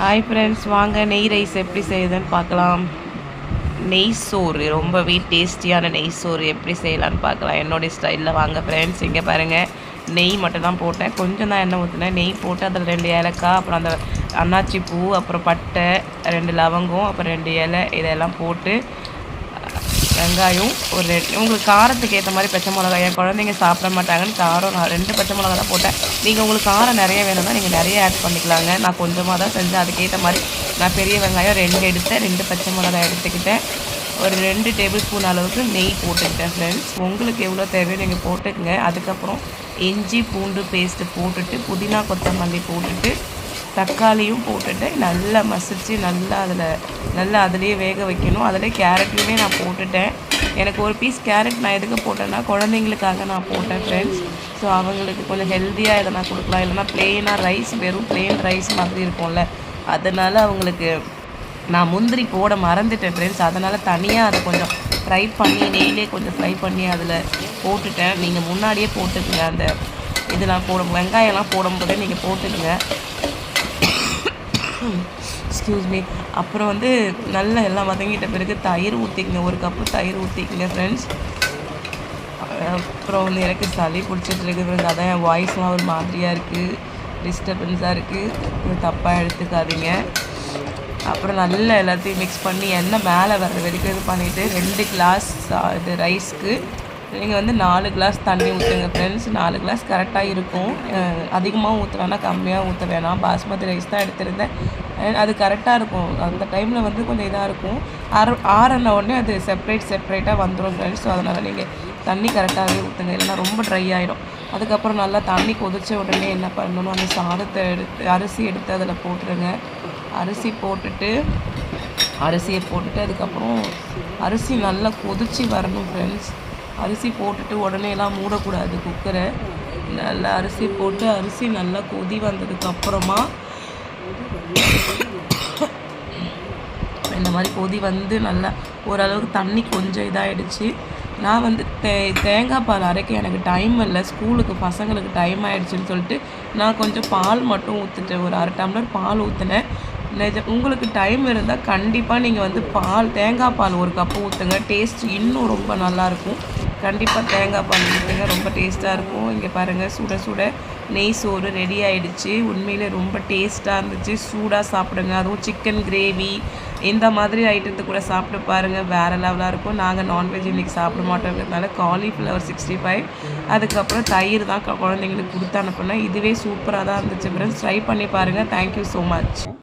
Hi friends வாங்க நெய் rice எப்படி செய்யுதுன்னு பார்க்கலாம். நெய் சோறு ரொம்பவே டேஸ்டியான நெய் சோறு எப்படி செய்யலான்னு பார்க்கலாம். என்னுடைய ஸ்டைலில் வாங்க ஃப்ரெண்ட்ஸ் இங்கே பாருங்கள் நெய் மட்டும் தான் போட்டேன். கொஞ்சம் தான் எண்ணெய் ஊற்றினேன் நெய் போட்டு அதில் ரெண்டு ஏலக்காய் அப்புறம் அந்த அன்னாச்சி பூ அப்புறம் பட்டை ரெண்டு லவங்கம் அப்புறம் ரெண்டு இலை இதெல்லாம் போட்டு வெங்காயம் ஒரு ரெட் உங்களுக்கு காரத்துக்கு ஏற்ற மாதிரி பச்சை மிளகாய் என் குழந்தைங்க சாப்பிட மாட்டாங்கன்னு காரம் நான் ரெண்டு பச்சை மிளகா தான் போட்டேன். நீங்கள் உங்களுக்கு காரம் நிறைய வேணும்னா நீங்கள் நிறைய ஆட் பண்ணிக்கலாங்க. நான் கொஞ்சமாக தான் செஞ்சேன். அதுக்கேற்ற மாதிரி நான் பெரிய வெங்காயம் ரெண்டு எடுத்தேன். ரெண்டு பச்சை மிளகாய் எடுத்துக்கிட்டேன். ஒரு ரெண்டு டேபிள் ஸ்பூன் அளவுக்கு நெய் போட்டுக்கிட்டேன் ஃப்ரெண்ட்ஸ் உங்களுக்கு எவ்வளோ தேவையோ நீங்கள் போட்டுக்கங்க. அதுக்கப்புறம் இஞ்சி பூண்டு பேஸ்ட்டு போட்டுட்டு புதினா கொத்தமல்லி போட்டுட்டு தக்காளியும் போட்டுட்டு நல்லா மசிச்சு நல்லா அதில் நல்லா அதுலேயே வேக வைக்கணும். அதிலே கேரட்லையுமே நான் போட்டுட்டேன். எனக்கு ஒரு பீஸ் கேரட் நான் எதுக்கு போட்டேன்னா குழந்தைங்களுக்காக நான் போட்டேன் ஃப்ரெண்ட்ஸ் ஸோ அவங்களுக்கு கொஞ்சம் ஹெல்த்தியாக எதனா கொடுக்கலாம். இல்லைனா ப்ளெயினாக ரைஸ் வெறும் ப்ளெயின் ரைஸ் மாதிரி இருக்கும்ல. அதனால் அவங்களுக்கு நான் முந்திரி போட மறந்துட்டேன் ஃப்ரெண்ட்ஸ் அதனால் தனியாக அதை கொஞ்சம் ஃப்ரை பண்ணி நெய்லே கொஞ்சம் ஃப்ரை பண்ணி அதில் போட்டுட்டேன். நீங்கள் முன்னாடியே போட்டுக்கங்க அந்த இதெல்லாம் போடும் வெங்காயம்லாம் போடும்போதே நீங்கள் போட்டுக்கங்க. எக்ஸ்கியூஸ் மீ அப்புறம் வந்து நல்லா எல்லாம் வதங்கிட்ட பிறகு தயிர் ஊற்றிக்கங்க ஒரு கப்பு தயிர் ஊற்றிக்கங்க ஃப்ரெண்ட்ஸ் அப்புறம் வந்து எனக்கு சளி பிடிச்சிட்டு இருக்குது ஃப்ரெண்ட்ஸ் அதான் என் வாய்ஸ்லாம் ஒரு மாதிரியாக இருக்குது டிஸ்டர்பன்ஸாக இருக்குது தப்பாக எடுத்துக்காதீங்க. அப்புறம் நல்லா எல்லாத்தையும் மிக்ஸ் பண்ணி எண்ணெய் மேலே வர்ற வரைக்கும் இது பண்ணிவிட்டு ரெண்டு கிளாஸ் இது ரைஸ்க்கு நீங்கள் வந்து நாலு கிளாஸ் தண்ணி ஊற்றுங்க ஃப்ரெண்ட்ஸ் நாலு கிளாஸ் கரெக்டாக இருக்கும். அதிகமாக ஊற்ற கம்மியாக ஊற்ற வேணாம். பாஸ்மதி ரைஸ் தான் எடுத்திருந்தேன். அது கரெக்டாக இருக்கும். அந்த டைமில் வந்து கொஞ்சம் இதாக இருக்கும். ஆற ஆறின உடனே அது செப்ரேட் செப்ரேட்டாக வந்துடும் ஃப்ரெண்ட்ஸ் ஸோ அதனால் நீங்கள் தண்ணி கரெக்டாகவே ஊற்றுங்க இல்லைன்னா ரொம்ப ட்ரை ஆகிடும் அதுக்கப்புறம் நல்லா தண்ணி கொதித்த உடனே என்ன பண்ணணும்? அந்த சாதத்தை எடுத்து அரிசி எடுத்து அதில் போட்டுருங்க. அரிசி போட்டுட்டு அரிசியை போட்டுட்டு அதுக்கப்புறம் அரிசி நல்லா கொதித்து வரணும் ஃப்ரெண்ட்ஸ் அரிசி போட்டுட்டு உடனே எல்லாம் மூடக்கூடாது குக்கரை நல்லா அரிசி போட்டு அரிசி நல்லா கொதி வந்ததுக்கப்புறமா இந்த மாதிரி கொதி வந்து நல்லா ஓரளவுக்கு தண்ணி கொஞ்சம் இதாகிடுச்சு நான் வந்து தே தேங்காய் பால் அரைக்க எனக்கு டைம் இல்லை. ஸ்கூலுக்கு பசங்களுக்கு டைம் ஆகிடுச்சின்னு சொல்லிட்டு நான் கொஞ்சம் பால் மட்டும் ஊற்றுட்டேன் ஒரு அரை டம்ளர் பால் ஊற்றினேன் நிஜ உங்களுக்கு டைம் இருந்தால் கண்டிப்பாக நீங்கள் வந்து பால் தேங்காய் பால் ஒரு கப்பு ஊற்றுங்க டேஸ்ட் இன்னும் ரொம்ப நல்லாயிருக்கும் கண்டிப்பாக தேங்காய் பால் ரொம்ப டேஸ்ட்டாக இருக்கும். இங்கே பாருங்கள் சுட சுட நெய் சோறு ரெடி ஆகிடுச்சு உண்மையிலே ரொம்ப டேஸ்ட்டாக இருந்துச்சு. சூடாக சாப்பிடுங்க. அதுவும் சிக்கன் கிரேவி இந்த மாதிரி ஐட்டத்தை கூட சாப்பிட்டு பாருங்கள் வேறு லெவலாக இருக்கும். நாங்கள் நான்வெஜ் இன்றைக்கி சாப்பிட மாட்டோங்கிறதுனால காலிஃப்ளவர் சிக்ஸ்டி ஃபைவ் அதுக்கப்புறம் தயிர் தான் குழந்தைங்களுக்கு கொடுத்து அனுப்புனேன். இதுவே சூப்பராக தான் இருந்துச்சு ஃப்ரெண்ட்ஸ் ட்ரை பண்ணி பாருங்கள் தேங்க்யூ ஸோ மச்